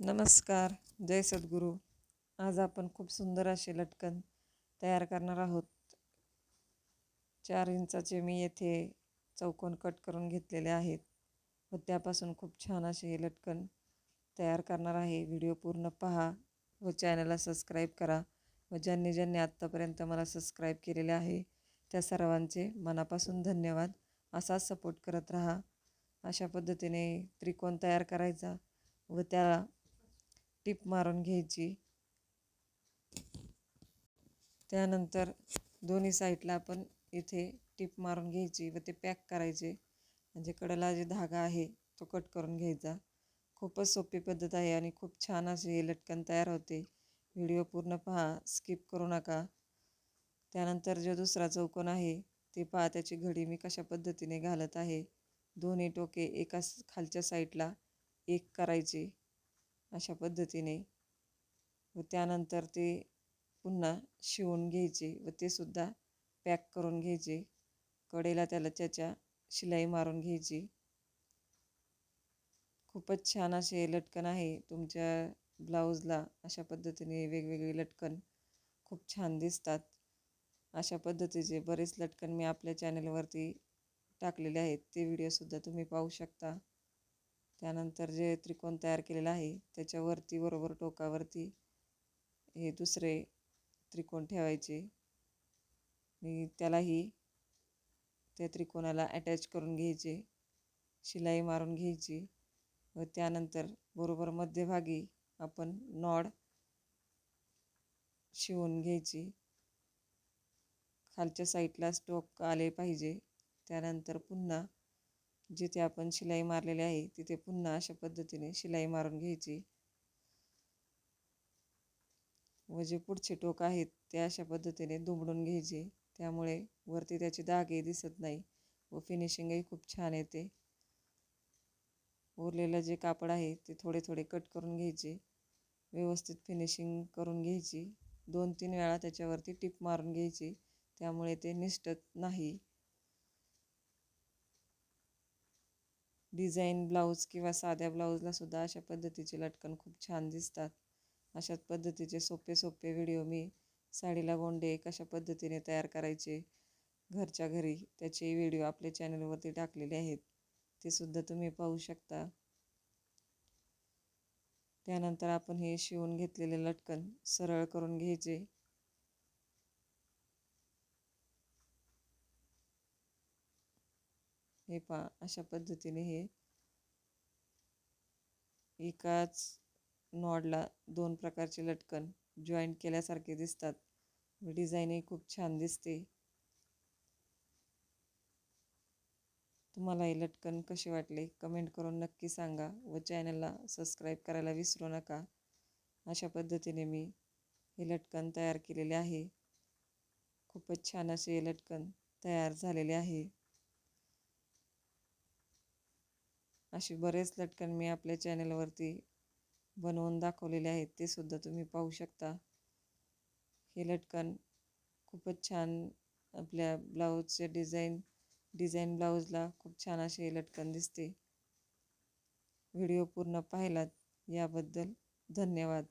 नमस्कार जय सद्गुरू. आज आपण खूप सुंदर असे लटकन तयार करणार आहोत. चार इंचाचे मी येथे चौकोन कट करून घेतलेले आहेत व त्यापासून खूप छान असे हे लटकन तयार करणार आहे. व्हिडिओ पूर्ण पहा व चॅनलला सबस्क्राईब करा व ज्यांनी ज्यांनी आत्तापर्यंत मला सबस्क्राईब केलेले आहे त्या सर्वांचे मनापासून धन्यवाद. असाच सपोर्ट करत राहा. अशा पद्धतीने त्रिकोण तयार करायचा व त्याला टीप मारून घ्यायची. त्यानंतर दोन्ही साईडला आपण इथे टीप मारून घ्यायची व ते पॅक करायचे. म्हणजे कडेला जे धागा आहे तो कट करून घ्यायचा. खूपच सोपी पद्धत आहे आणि खूप छान असे हे लटकन तयार होते. व्हिडिओ पूर्ण पहा स्किप करू नका. त्यानंतर जो दुसरा चौकोन आहे ते पहा त्याची घडी मी कशा पद्धतीने घालत आहे. दोन्ही टोके एका खालच्या साईडला एक करायचे. अशा पद्धतीने. व त्यानंतर ते पुन्हा शिवून घ्यायचे व ते सुद्धा पॅक करून घ्यायचे. कडेला त्याला त्याच्या शिलाई मारून घ्यायची. खूपच छान असे लटकन आहे तुमच्या ब्लाऊजला. अशा पद्धतीने वेगवेगळे लटकन खूप छान दिसतात. अशा पद्धतीचे बरेच लटकन मी आपल्या चॅनलवरती टाकलेले आहेत. ते व्हिडिओसुद्धा तुम्ही पाहू शकता. त्यानंतर जे त्रिकोण तयार केलेलं आहे त्याच्यावरती बरोबर टोकावरती हे दुसरे त्रिकोण ठेवायचे. आणि त्यालाही त्या त्रिकोणाला अटॅच करून घ्यायचे. शिलाई मारून घ्यायची. व त्यानंतर बरोबर मध्यभागी आपण नॉड शिवून घ्यायची. खालच्या साईडला स्टोक आले पाहिजे. त्यानंतर पुन्हा जिथे आपण शिलाई मारलेली आहे तिथे पुन्हा अशा पद्धतीने शिलाई मारून घ्यायची. व जे पुढचे टोक आहेत ते अशा पद्धतीने दुमडून घ्यायचे. त्यामुळे वरती त्याचे दागही दिसत नाही व फिनिशिंगही खूप छान येते. उरलेलं जे कापड आहे ते थोडे थोडे कट करून घ्यायचे. व्यवस्थित फिनिशिंग करून घ्यायची. दोन तीन वेळा त्याच्यावरती टिप मारून घ्यायची. त्यामुळे ते निष्ठत नाही. डिझाईन ब्लाऊज किंवा साध्या ब्लाऊजला सुद्धा अशा पद्धतीचे लटकन खूप छान दिसतात. अशाच पद्धतीचे सोपे सोपे व्हिडिओ मी साडीला गोंडे कशा पद्धतीने तयार करायचे घरच्या घरी त्याचे व्हिडिओ आपल्या चॅनलवरती टाकलेले आहेत ते सुद्धा तुम्ही पाहू शकता. त्यानंतर आपण हे शिवून घेतलेले लटकन सरळ करून घ्यायचे. हे पा अशा पद्धतीने हे एकाच नॉडला दोन प्रकारचे लटकन जॉईंट केल्यासारखे दिसतात. म्हणजे डिझाईनही खूप छान दिसते. तुम्हाला हे लटकन कसे वाटले कमेंट करून नक्की सांगा व चॅनलला सबस्क्राईब करायला विसरू नका. अशा पद्धतीने मी हे लटकन तयार केलेले आहे. खूपच छान असे हे लटकन तयार झालेले आहे. असे बरेच लटकन मी आपल्या चॅनलवरती बनवून दाखवलेले आहेत ते सुद्धा तुम्ही पाहू शकता. हे लटकन खूपच छान आपल्या ब्लाऊजचे डिझाईन डिझाईन ब्लाऊजला खूप छान असे लटकन दिसते. व्हिडिओ पूर्ण पाहिलात याबद्दल धन्यवाद.